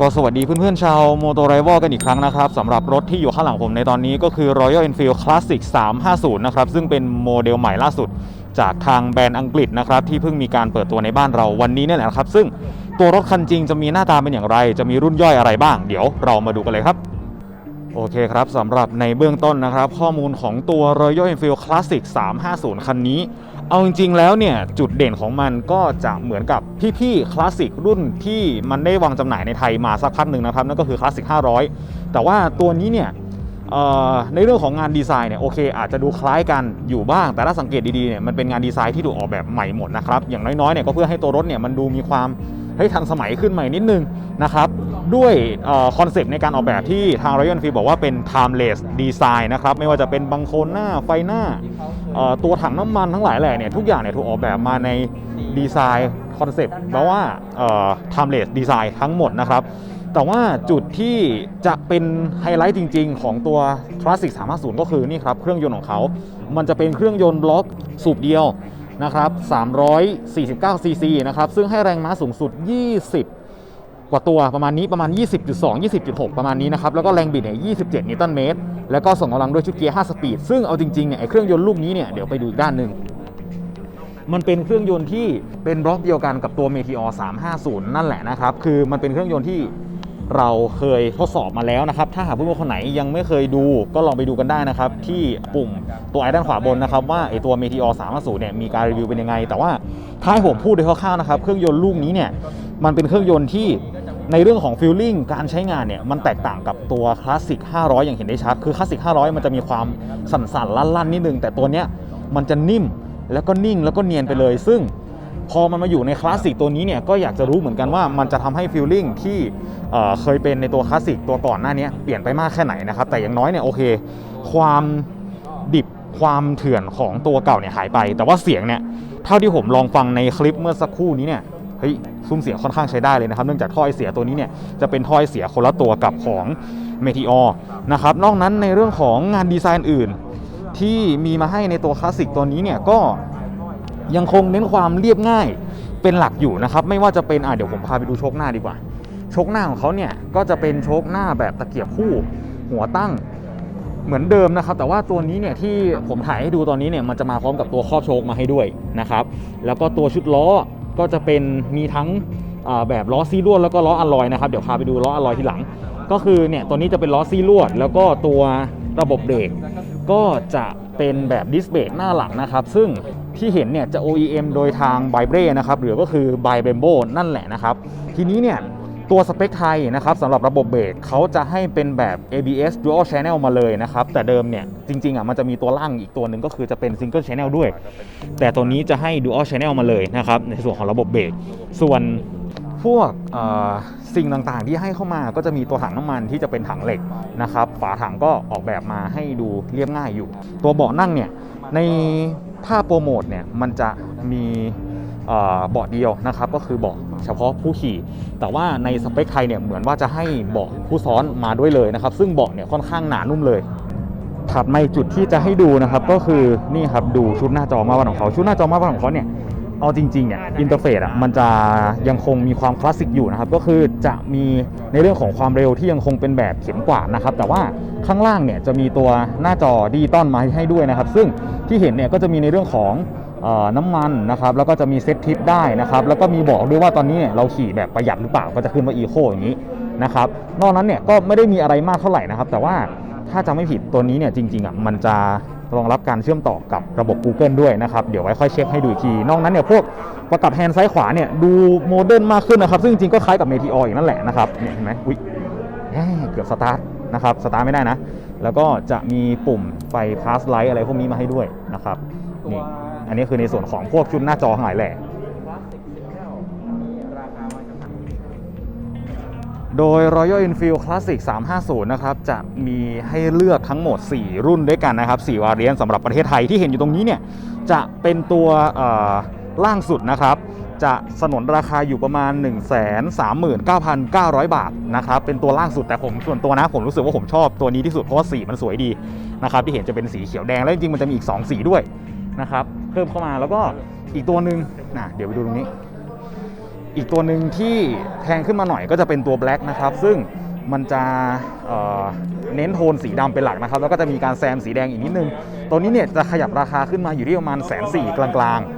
ก็สวัสดีเพื่อนๆชาวโมโตไรวอลกันอีกครั้งนะครับสำหรับรถที่อยู่ข้างหลังผมในตอนนี้ก็คือ Royal Enfield Classic 350 นะครับ ซึ่งเป็นโมเดลใหม่ล่าสุดจากทางแบรนด์อังกฤษนะครับ ที่เพิ่งมีการเปิดตัวในบ้านเราวันนี้นี่แหละครับ ซึ่งตัวรถคันจริงจะมีหน้าตาเป็นอย่างไร จะมีรุ่นย่อยอะไรบ้าง เดี๋ยวเรามาดูกันเลยครับโอเคครับสำหรับในเบื้องต้นนะครับ ข้อมูลของตัว Royal Enfield Classic 350 คันนี้ เอาจริงๆแล้วเนี่ยจุดเด่นของมันก็จะเหมือนกับพี่ๆคลาสสิกรุ่นที่มันได้วางจำหน่ายในไทยมาสักพักหนึ่งนะครับนั่นก็คือคลาสสิก500 แต่ว่าตัวนี้เนี่ยในเรื่องของงานดีไซน์เนี่ยโอเค อาจจะดูคล้ายกันอยู่บ้าง แต่ถ้าสังเกตดีๆเนี่ยมันเป็นงานดีไซน์ที่ถูกออกแบบใหม่หมดนะครับอย่างน้อยๆเนี่ยก็เพื่อให้ตัวรถเนี่ยมันดูมีความเฮ้ทันสมัยขึ้นใหม่นิดนึงนะครับ ด้วยคอนเซปต์ในการออกแบบที่ทาง Royal Enfield บอกว่าเป็น timeless design นะครับ ไม่ว่าจะเป็นบังโคลหน้าไฟหน้า ตัวถังน้ำมันทั้งหลายแหล่เนี่ยทุกอย่างเนี่ยถูกออกแบบมาในดีไซน์คอนเซปต์แปลว่าเอ่อ timeless design ทั้งหมดนะครับ แต่ว่าจุดที่จะเป็นไฮไลท์จริง ๆ ของตัว Classic 350 ก็คือนี่ครับ เครื่องยนต์ของเขา มันจะเป็นเครื่องยนต์ล็อกสูบเดียวนะครับ349ซีซีนะครับ ซึ่งให้แรงม้าสูงสุด 20 กว่าตัวประมาณนี้ประมาณ 20.2 20.6 ประมาณนี้นะครับ แล้วก็แรงบิดเนี่ย27 นิวตันเมตร แล้วก็ส่งกำลังด้วยชุดเกียร์ 5 สปีด ซึ่งเอาจริงๆเนี่ยไอ้เครื่องยนต์ลูกนี้เนี่ยเดี๋ยวไปดูอีกด้านหนึ่งมันเป็นเครื่องยนต์ที่เป็นบล็อกเดียวกันกับตัว Meteor 350 นั่นแหละนะครับ คือมันเป็นเครื่องยนต์ที่ เราเคยทดสอบมาแล้วนะครับ ถ้าหากเพื่อนๆคนไหนยังไม่เคยดูก็ลองไปดูกันได้นะครับ ที่ปุ่มตัวไอ้ด้านขวาบนนะครับ ว่าไอตัว Meteor 350เนี่ยมีการรีวิวเป็นยังไง แต่ว่าถ้าให้ผมพูดโดยคร่าวๆนะครับ เครื่องยนต์ลูกนี้เนี่ยมันเป็นเครื่องยนต์ที่ในเรื่องของฟิลลิ่งการใช้งานเนี่ยมันแตกต่างกับตัวคลาสสิก 500 อย่างเห็นได้ชัด คือคลาสสิก 500 มันจะมีความสั่นๆลั่นๆนิดนึงแต่ตัวเนี้ยมันจะนิ่มแล้วก็นิ่งแล้วก็เนียนไปเลยซึ่ง พอมันมาอยู่ในคลาสสิกตัวนี้เนี่ยก็อยากจะรู้เหมือนกันว่ามันจะทำให้ฟิลลิ่งที่เคยเป็นในตัวคลาสสิกตัวก่อนหน้านี้เปลี่ยนไปมากแค่ไหนนะครับแต่อย่างน้อยเนี่ยโอเค ความดิบความเถื่อนของตัวเก่าเนี่ยหายไป แต่ว่าเสียงเนี่ยเท่าที่ผมลองฟังในคลิปเมื่อสักครู่นี้เนี่ยเฮ้ยซุ้มเสียงค่อนข้างใช้ได้เลยนะครับ เนื่องจากท่อไอเสียตัวนี้เนี่ยจะเป็นท่อไอเสียคนละตัวกับของ Meteor นะครับนอกนั้นในเรื่องของงานดีไซน์อื่น ที่มีมาให้ในตัวคลาสสิกตัวนี้เนี่ยก็ ยังคงเน้นความเรียบง่ายเป็นหลักอยู่นะครับ ไม่ว่าจะเป็นอะเดี๋ยวผมพาไปดูโชคหน้าดีกว่า โชคหน้าของเขาเนี่ยก็จะเป็นโชคหน้าแบบตะเกียบคู่หัวตั้งเหมือนเดิมนะครับ แต่ว่าตัวนี้เนี่ยที่ผมถ่ายให้ดูตอนนี้เนี่ยมันจะมาพร้อมกับตัวครอบโชคมาให้ด้วยนะครับ แล้วก็ตัวชุดล้อก็จะเป็นมีทั้งอ่าแบบล้อซีลวดแล้วก็ล้ออะลอยนะครับเดี๋ยวพาไปดูล้ออะลอยทีหลัง ก็คือเนี่ยตัวนี้จะเป็นล้อซีลวด แล้วก็ตัวระบบเบรกก็จะเป็นแบบดิสเบรกหน้าหลังนะครับ ซึ่ง ที่เห็นเนี่ยจะ OEM โดยทาง b บเบรนะครับหรือก็คือ b บ b e m b o นั่นแหละนะครับ ทีนี้เนี่ยตัวสเปคไทยนะครับสำหรับระบบเบรกเขาจะให้เป็นแบบ ABS Dual Channel มาเลยนะครับ แต่เดิมเนี่ยจริงๆอะมันจะมีตัวล่างอีกตัวหนึ่งก็คือจะเป็น Single Channel ด้วย แต่ตัวนี้จะให้ Dual Channel มาเลยนะครับ ในส่วนของระบบเบรกส่วนพวกเอ่อสิ่งต่างๆที่ให้เข้ามาก็จะมีตัวถังน้ำมันที่จะเป็นถังเหล็กนะครับฝาถังก็ออกแบบมาให้ดูเรียบง่ายอยู่ ตัวเบาะนั่งเนี่ยใน ภาพโปรโมทเนี่ยมันจะมีเบาะเดียวนะครับก็คือเบาะเฉพาะผู้ขี่ แต่ว่าในสเปคไทยเนี่ยเหมือนว่าจะให้เบาะผู้ซ้อนมาด้วยเลยนะครับ ซึ่งเบาะเนี่ยค่อนข้างหนานุ่มเลยถัดมาจุดที่จะให้ดูนะครับก็คือนี่ครับดูชุดหน้าจอมาวันของเขาชุดหน้าจอมาวันของเขาเนี่ยเอาจริงๆเนี่ยอินเทอร์เฟซอะมันจะยังคงมีความคลาสสิกอยู่นะครับก็คือจะมีในเรื่องของความเร็วที่ยังคงเป็นแบบเข็มกวาดนะครับแต่ว่า ข้างล่างเนี่ยจะมีตัวหน้าจอดิจิตอลมาให้ด้วยนะครับ ซึ่งที่เห็นเนี่ยก็จะมีในเรื่องของอน้ำมันนะครับแล้วก็จะมีเซตทิปได้นะครับแล้วก็มีบอกด้วยว่าตอนนี้เนี่ยเราขี่แบบประหยัดหรือเปล่าก็จะขึ้นว่าอีโคอย่างนี้นะครับนอกนั้นเนี่ยก็ไม่ได้มีอะไรมากเท่าไหร่นะครับ แต่ว่าถ้าจำไม่ผิดตัวนี้เนี่ยจริงๆอะมันจะรองรับการเชื่อมต่อกับระบบ Google ด้วยนะครับ เดี๋ยวไว้ค่อยเช็คให้ดูอีกที นอกนั้นเนี่ยพวกประกับแฮนด์ซ้ายขวาเนี่ยดูโมเดิร์นมากขึ้นนะครับ ซึ่งจริงๆก็คล้ายกับ Meteor อีกนั่นแหละนะครับเนี่ยเห็นไหมอุ๊ยเกือบสตาร์ท นะครับสตาร์ทไม่ได้นะ แล้วก็จะมีปุ่มไฟพาสไลท์อะไรพวกนี้มาให้ด้วยนะครับนี่อันนี้คือในส่วนของพวกชุดหน้าจอทั้งหลายแหละโดย Royal Enfield Classic 350 นะครับ จะมีให้เลือกทั้งหมด 4 รุ่นด้วยกันนะครับ 4 วาเรียนสำหรับประเทศไทยที่เห็นอยู่ตรงนี้เนี่ย จะเป็นตัวอ่อล่างสุดนะครับ จะสนนราคาอยู่ประมาณ 139,900บาทนะครับเป็นตัวล่างสุดแต่ผมส่วนตัวนะผมรู้สึกว่าผมชอบตัวนี้ที่สุดเพราะว่าสีมันสวยดีนะครับที่เห็นจะเป็นสีเขียวแดงแล้วจริงๆมันจะมีอีก 2 สีด้วยนะครับเพิ่มเข้ามาแล้วก็อีกตัวหนึ่งนะเดี๋ยวไปดูตรงนี้ อีกตัวหนึ่งที่แพงขึ้นมาหน่อยก็จะเป็นตัว Black นะครับซึ่งมันจะเเน้นโทนสีดำเป็นหลักนะครับ แล้วก็จะมีการแซมสีแดงอีกนิดนึง ตัวนี้เนี่ยจะขยับราคาขึ้นมาอยู่ที่ประมาณแสนสี่กลางๆ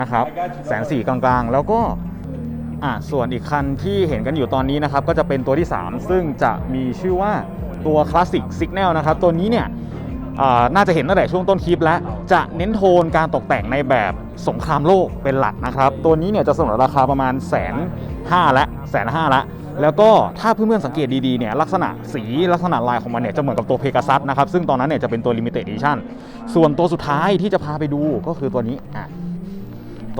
นะครับแสนสี่กลางๆ แล้วก็อะส่วนอีกคันที่เห็นกันอยู่ตอนนี้นะครับ ก็จะเป็นตัวที่ 3 ซึ่งจะมีชื่อว่าตัว Classic Signal นะครับ ตัวนี้เนี่ยน่าจะเห็นตั้งแต่ช่วงต้นคลิปแล้ว จะเน้นโทนการตกแต่งในแบบสงครามโลกเป็นหลักนะครับ ตัวนี้เนี่ยจะสนนราคาประมาณแสนห้าละแสนห้าละแล้วก็ถ้าเพื่อนๆสังเกตดีๆเนี่ยลักษณะสีลักษณะลายของมันเนี่ยจะเหมือนกับตัวเพก a ซัสนะครับ ซึ่งตอนนั้นเนี่ยจะเป็นตัว Limited Edition ส่วนตัวสุดท้ายที่จะพาไปดูก็คือตัวนี้อะ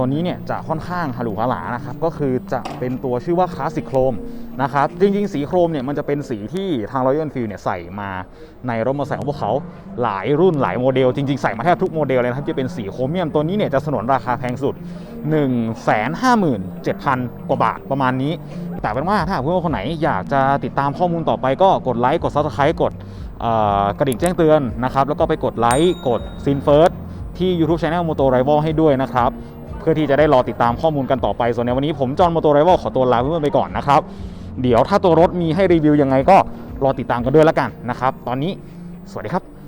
ตัวนี้เนี่ยจะค่อนข้างฮารุฮาหลานะครับก็คือจะเป็นตัวชื่อว่าคลาสสิกโครมนะครับจริงๆ สีโครมเนี่ยมันจะเป็นสีที่ทาง Royal Enfield เนี่ยใส่มาในรถมอเตอร์ไซค์ของพวกเขาหลายรุ่นหลายโมเดล จริงๆ ใส่มาแทบทุกโมเดลเลยนะครับจะเป็นสีโครเมียมตัวนี้เนี่ยจะสนนราคาแพงสุด 157,000 กว่าบาทประมาณนี้ แต่เป็นว่าถ้าเพื่อนๆคนไหนอยากจะติดตามข้อมูลต่อไปก็กดไลค์กด Subscribe กดกระดิ่งแจ้งเตือนนะครับแล้วก็ไปกดไลค์กดซินเฟิร์สที่ YouTube Channel Moto Rival ให้ด้วยนะครับ เพื่อที่จะได้รอติดตามข้อมูลกันต่อไป ส่วนในวันนี้ผมจอห์นโมโตไรวลขอตัวลาเพื่อนๆไปก่อนนะครับ เดี๋ยวถ้าตัวรถมีให้รีวิวยังไงก็รอติดตามกันด้วยแล้วกันนะครับ ตอนนี้สวัสดีครับ